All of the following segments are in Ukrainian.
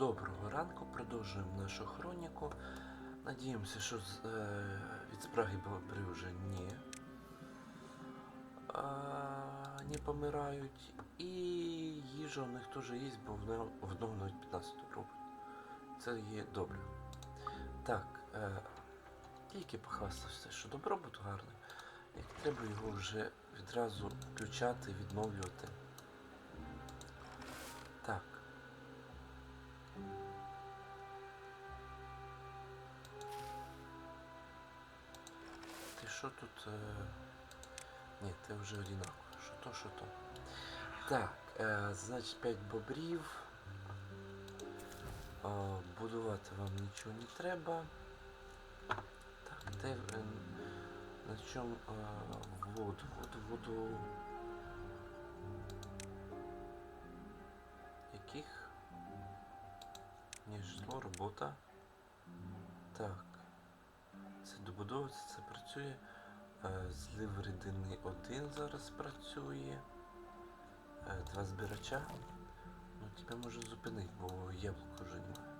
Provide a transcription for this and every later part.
Доброго ранку, продовжуємо нашу хроніку. Надіємося, що е, від спраги бобри вже не, не помирають. І їжа у них теж є, бо в одного- в 15 робить. Це є добре. Так, е, тільки похвастався, що добробут гарний. Як треба його вже відразу включати, відновлювати. Що тут? Е... Ні, ти вже одинаково. Що то, що то. Так, е, значить 5 бобрів. Е, будувати вам нічого не треба. Так, те, е, на чому воду, воду, воду. Яких? Ні, житло, робота. Так. Це добудовується, це працює. Е, Злив рідини один зараз працює. Е, Два збирача. Ну тебе може зупинити, бо яблука вже немає.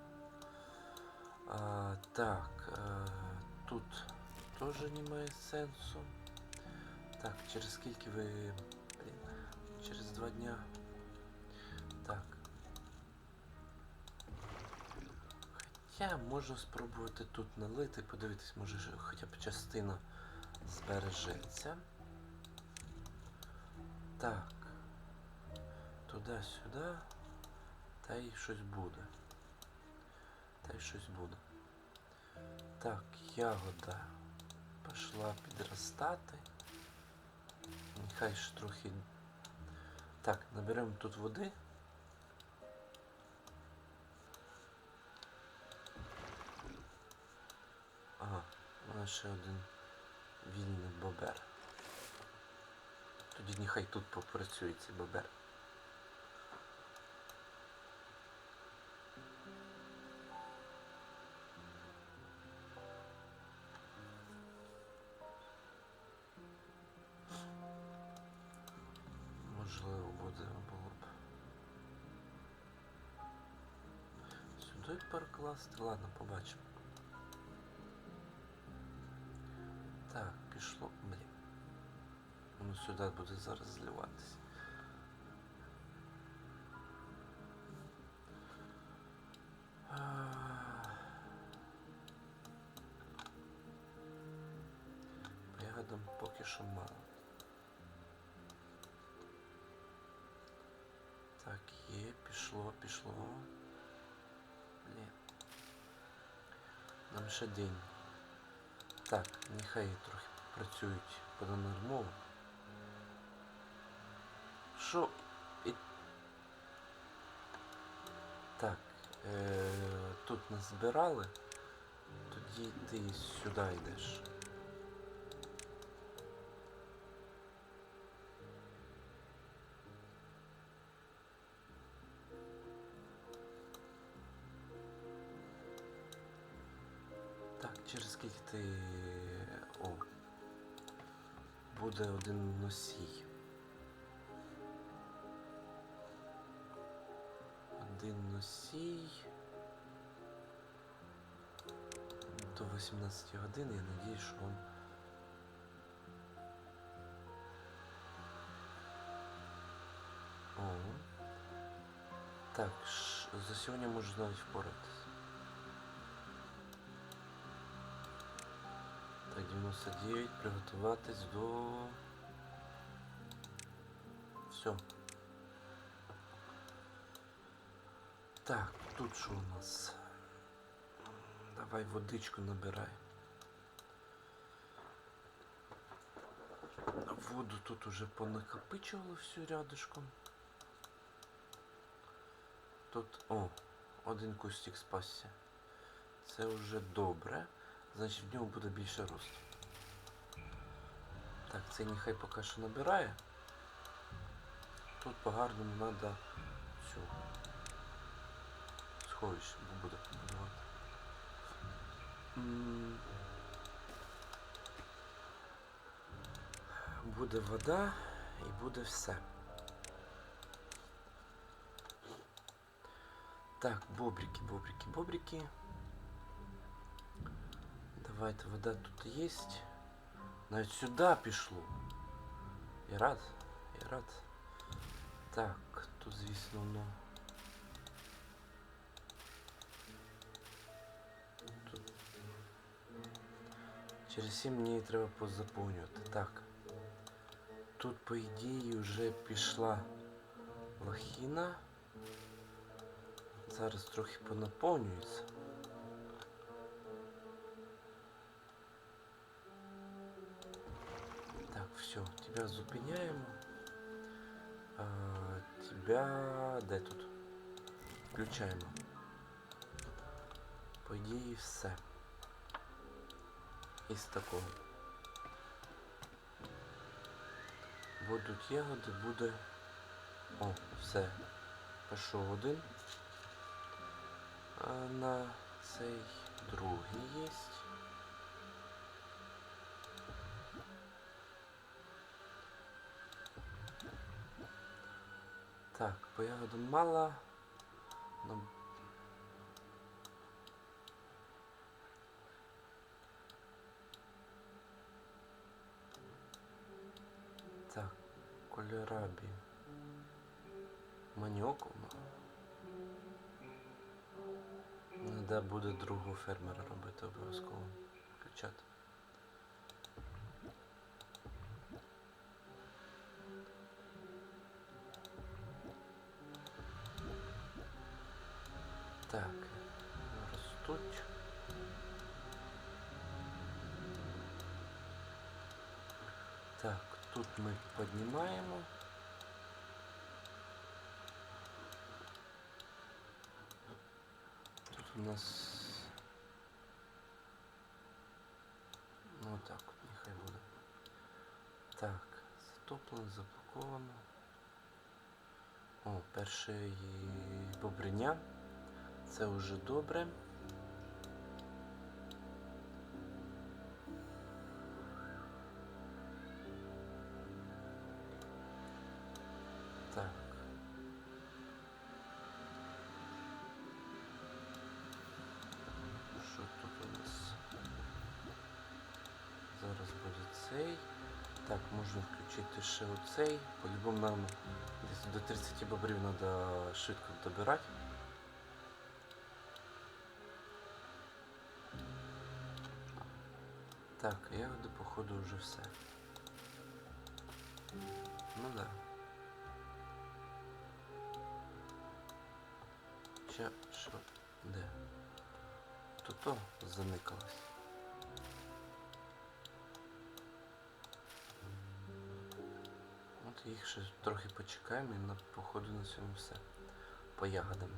А, так, е, тут теж немає сенсу. Так, через скільки ви. Блін, через два дня. Так. Я можу спробувати тут налити, подивитись, може хоча б частина збережеться. Так. Туди-сюди. Та й щось буде. Та й щось буде. Так, ягода пішла підростати. Нехай ж трохи. Так, наберемо тут води. Ага, у нас ще один вільний бобер. Тоді нехай тут попрацює цей бобер. Можливо, буде було б. Сюди перекласти. Ладно, побачимо. пішло. Блін. Воно сюди буде зараз зливатися. Ах. По ягодам поки що мало. Так, є, пішло, пішло. Блін. Нам ще день. Так, нехай трохи працюють понадмову. Що? І... Так, е- тут нас збирали, тоді ти сюди йдеш. Буде один носій. Один носій. До 18 годин, я надіюсь, що вам. О. Так, за сьогодні можу навіть впоратись. 99, приготуватись до... Все. Так, тут що у нас? Давай водичку набирай. Воду тут уже понакопичували всю рядышком. Тут, о, один кустик спасся. Це вже добре. Значить в нього буде більше росту. Так, це нехай поки що набирає. Тут по-гарному треба цю сховище буде побудувати. Буде вода і буде все. Так, бобрики, бобрики, бобрики. Давайте, вода тут есть. Навіть сюди пішло. Я рад, я рад. Так, тут, звісно, ну. Тут. Через 7 мені її треба позаповнювати. Так. Тут, по ідеї, вже пішла лохіна. Зараз трохи понаповнюється. Тебя зупиняємо. А, тебя. Де тут? Включаємо. По ідеї все. Із такого. Будуть ягоди, буде. О, все. Пішов один. А на цей другий єсть. Так, по ягодам мало. Но... Так, кольорабі. Маніоковна. Треба буде другого фермера робити обов'язково. Включати. Так, ростуть. Так, тут ми піднімаємо. Тут у нас... Ну так, нехай буде. Так, затоплено, заблоковано. О, перше бобриня. Це вже добре. Ще оцей. По-любому нам десь до 30 бобрів треба швидко добирати. Так, ягоди, походу, вже все. Ну да. Ще що? Де? Тут то заникалось. Їх ще трохи почекаємо і на походу на цьому все. По ягодам.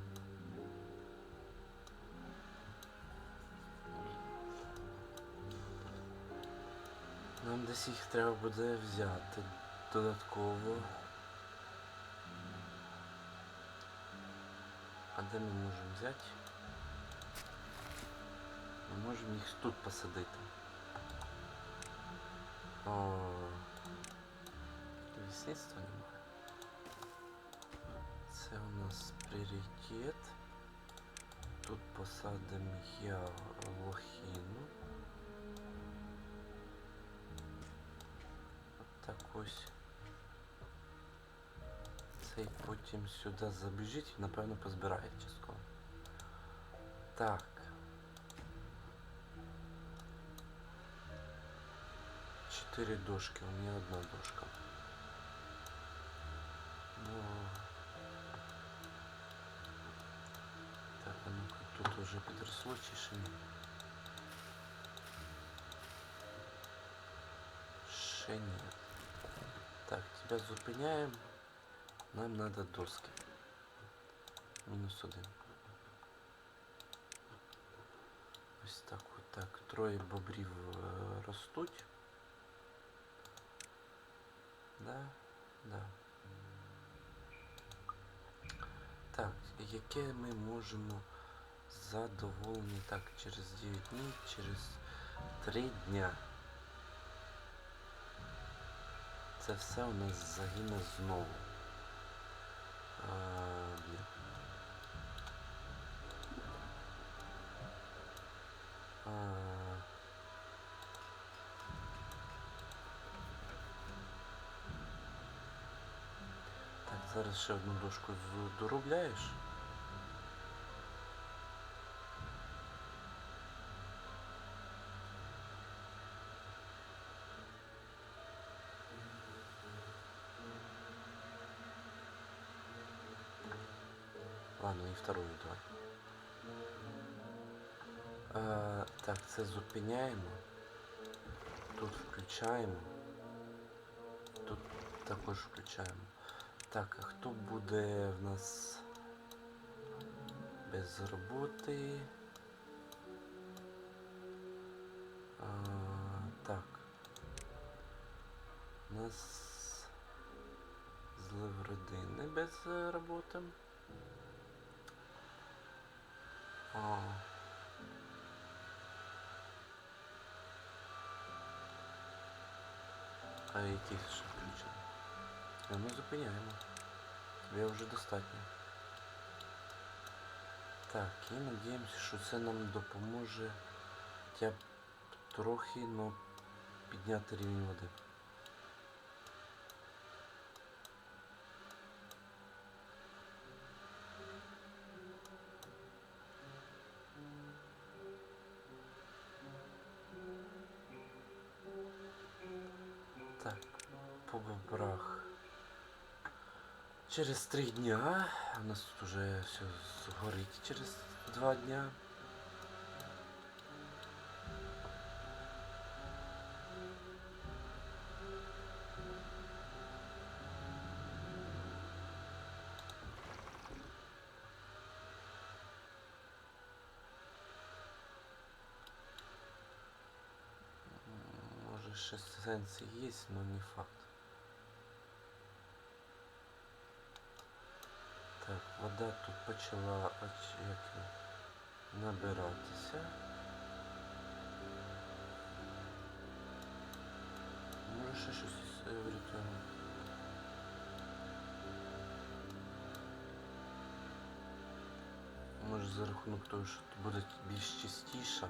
Нам десь їх треба буде взяти додатково. А де ми можемо взяти? Ми можемо їх тут посадити. О, лісництва немає. Це у нас пріоритет. Тут посадимо я лохіну. Так ось. Цей потім сюди забіжить і напевно позбирає частково. Так. Чотири дошки, у мене одна дошка. Ну. Так, а ну-ка, тут уже підросло чи ще ні? Ще ні. Так, тебя зупиняем. Нам надо доски. Мінус один. Ось так от так. Троє бобрів е, ростуть. Да, да. яке ми можемо задоволені так через 9 днів, через 3 дня. Це все у нас загине знову. А, так, зараз ще одну дошку доробляєш. Вторую давай. Е, так, це зупиняємо. Тут включаємо. Тут також включаємо. Так, а хто буде в нас без роботи? А, так. У нас злив родини без е, роботи. А. А які ще включені? А ми зупиняємо. Тебе вже достатньо. Так, і надіємося, що це нам допоможе хоча б трохи, но підняти рівень води. Через три дня. У нас тут уже все згорить через два дня. Може ще сенс є, но не факт. Так, вода тут почала набиратися. Може ще щось е, врятуємо. Може за рахунок того, що буде більш чистіше.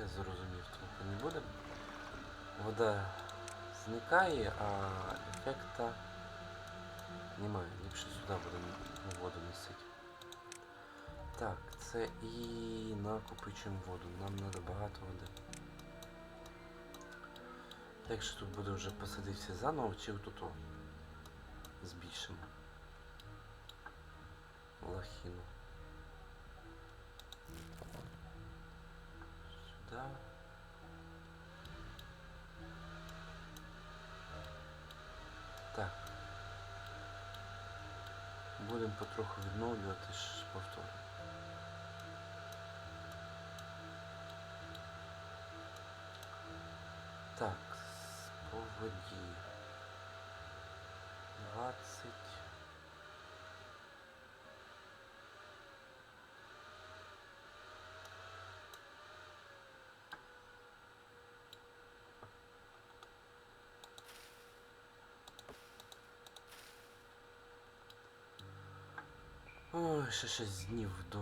Я зрозумів, толку не буде. Вода зникає, а ефекта немає. Ліпше сюди будемо воду носити. Так, це і накопичуємо воду. Нам треба багато води. Так що тут буде вже посадитися заново, чи отут о збільшимо лахіну. Будемо потроху відновлювати повтор. Так, по воді. 20. Ой, ще 6 днів до.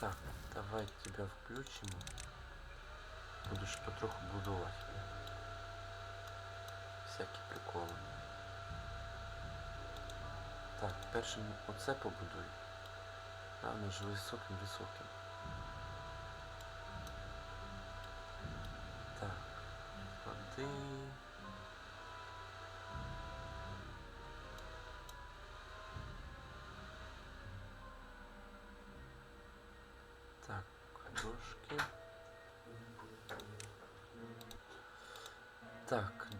Так, давай тебя включимо. Будеш потроху будувати. Всякі приколи. Так, першим оце побудуй. А воно ж високим високим. Так,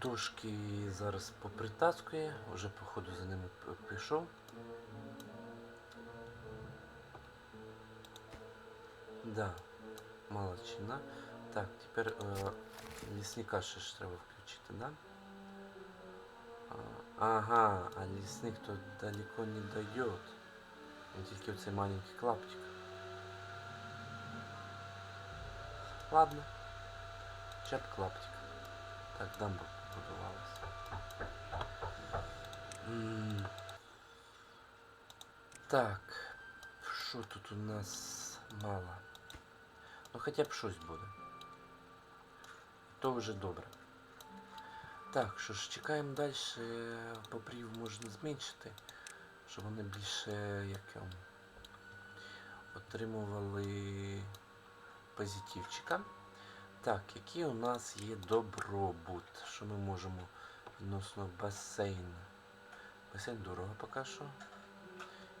Так, дошки зараз попритаскує, вже походу за ними п- пішов. Да, молодчина. Так, тепер е, лісника ще ж треба включити, да? А, ага, а лісник то далеко не дойдет. Він тільки оцей маленький клаптик. Ладно. Чеп клаптик. Так, дамба М, Так, що тут у нас мало? Ну хоча б щось буде. То вже добре. Так, що ж, чекаємо далі. Бобрів можна зменшити, щоб вони більше як ем, отримували позитивчика. Так, який у нас є добробут? Що ми можемо відносно басейн? Басейн дорого поки що.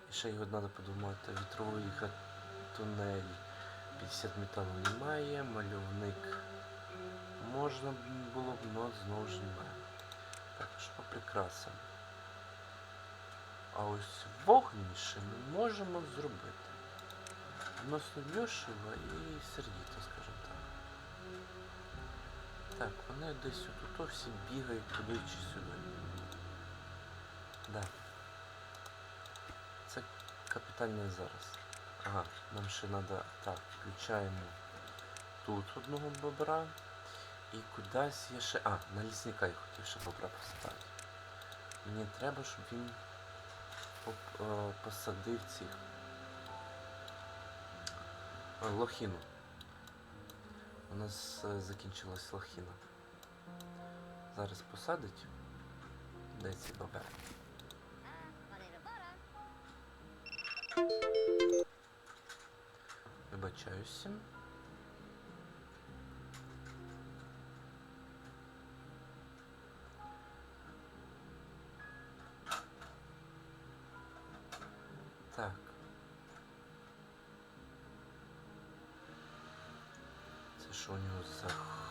І ще його треба подумати. Вітровий тунель 50 металу немає, мальовник можна було б, але знову ж немає. Так, що по прикрасам? А ось вогнище ми можемо зробити. Відносно дешево і сердито, скажімо так. Вони десь отут всі бігають туди чи сюди. Да. Це капітально зараз. Ага, нам ще треба. Так, включаємо тут одного бобра. І кудись я ще... А, на лісника я хотів ще бобра поставити. Мені треба, щоб він е, посадив цих е, лохіну. У нас е, закінчилась лохіна. Зараз посадить. Де ці бобер? Вибачаюся.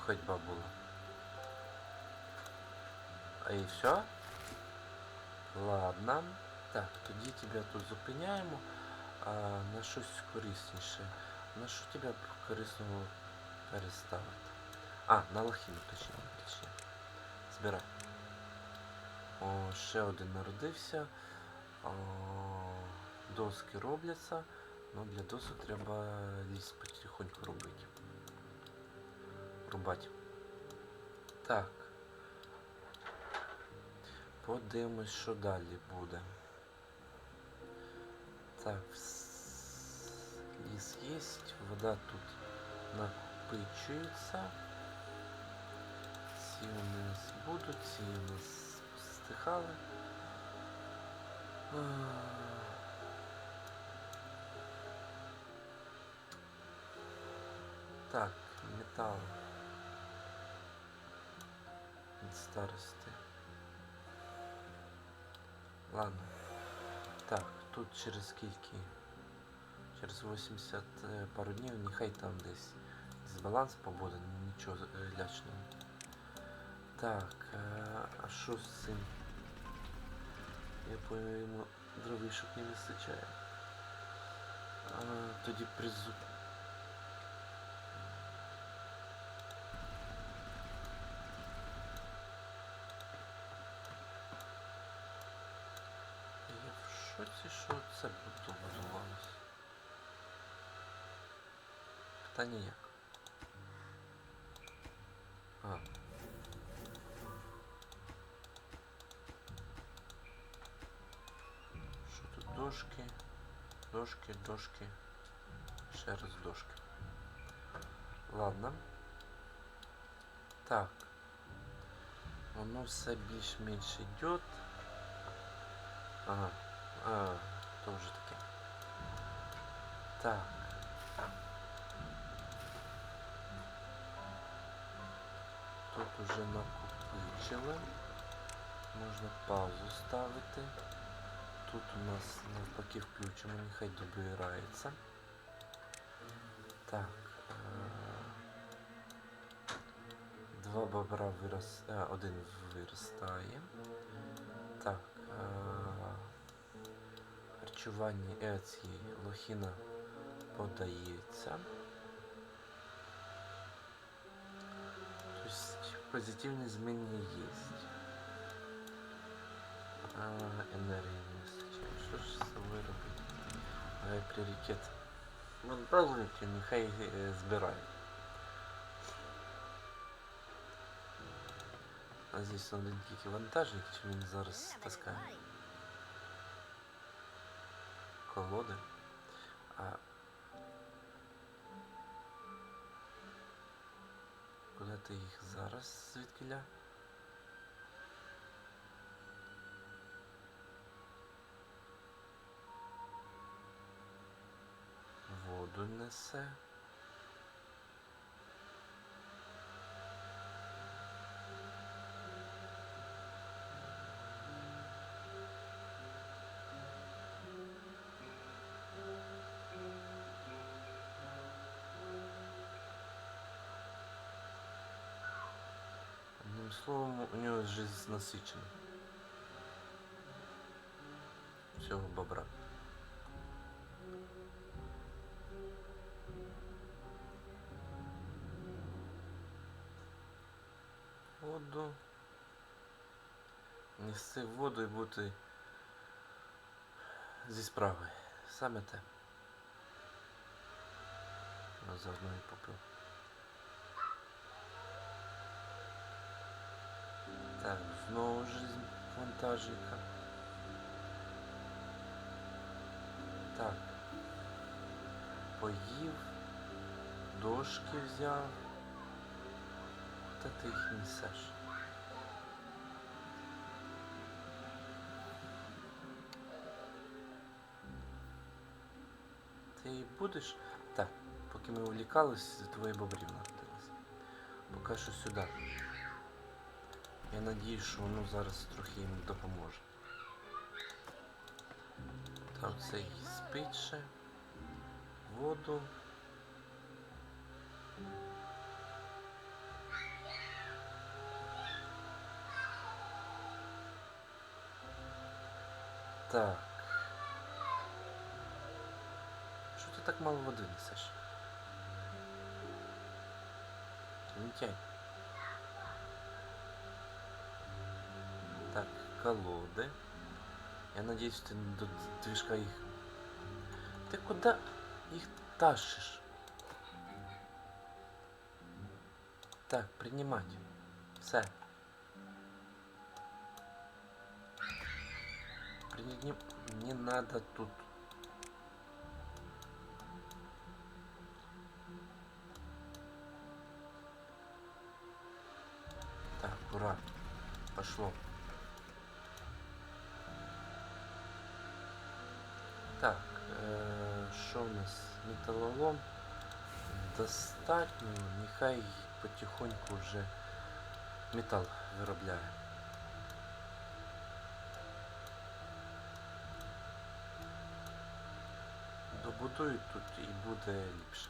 ходьба була? А і все? Ладно. Так, тоді тебе тут зупиняємо. А на щось корисніше. На що тебе б корисного переставити? А, на лохіну точніше. точніше. Збирай. О, ще один народився. О, доски робляться. Ну для досок треба ліс потихоньку робити. Рубати. Так. Подивимось, що далі буде. Так, ліс є, вода тут накопичується. Ці у нас будуть, ці у нас стихали. Так, метал. Від старости. Ладно. Так, тут через скільки? Через 80 е, пару днів, нехай там десь дисбаланс побуде, ну, нічого е, лячного. Так, е, а що з цим? Я понял, йому дровишок не вистачає. А, тоді призу. що це буде будувалося. Питання як? А. Що тут дошки? Дошки, дошки. Ще раз дошки. Ладно. Так. Воно все більш-менш йде. Ага. А, то вже таке. Так. Тут уже накопичили. Можна паузу ставити. Тут у нас навпаки включимо, нехай добирається. Так. е, Два бобра вирос... е, один виростає. Так. е, Харчування е, ці лохіна подається. Тобто позитивні зміни є. А, енергії не вистачає. Що ж з собою робити? Давай пріоритет. Вантажники нехай е, збирають. А здесь один тільки вантажник, чи він зараз таскає Колоди. Куди їх зараз звідкиля? Воду несе. Словом, у нього жизнь насичена. Всього бобра. Воду. Нести воду і бути зі справи. Саме те. Заодно і попив. Так, знову жизнь вантажика. Так. Поїв, дошки взяв. Та ти їх несеш. Ти будеш? Так, поки ми увлікались, твої бобрів народилися. Поки що сюди. Я надіюсь, що воно зараз трохи їм допоможе. Та цей спить ще. Воду. Так. Що ти так мало води несеш? Лентяй. Колоды. Я надеюсь, ты до движка их... Ты куда их тащишь? Так, принимать. Все. Приним... Не надо тут. достатньо, нехай потихоньку вже метал виробляє. Добудують тут і буде ліпше.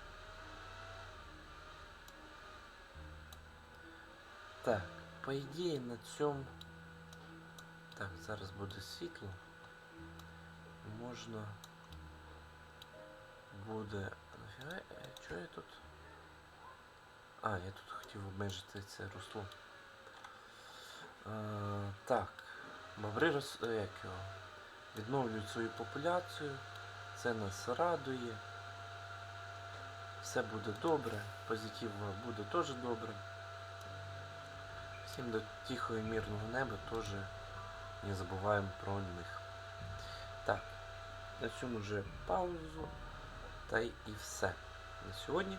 Так, по ідеї на цьому. Так, зараз буде світло. Можна буде. Нафіга? е, Чого я тут? А, я тут хотів обмежити це русло. Е, так. Бобри роз... е, як його? відновлюють свою популяцію. Це нас радує. Все буде добре. Позитив буде теж добре. Всім до тихого і мирного неба теж не забуваємо про них. Так, на цьому вже паузу. Та й і все. На сьогодні.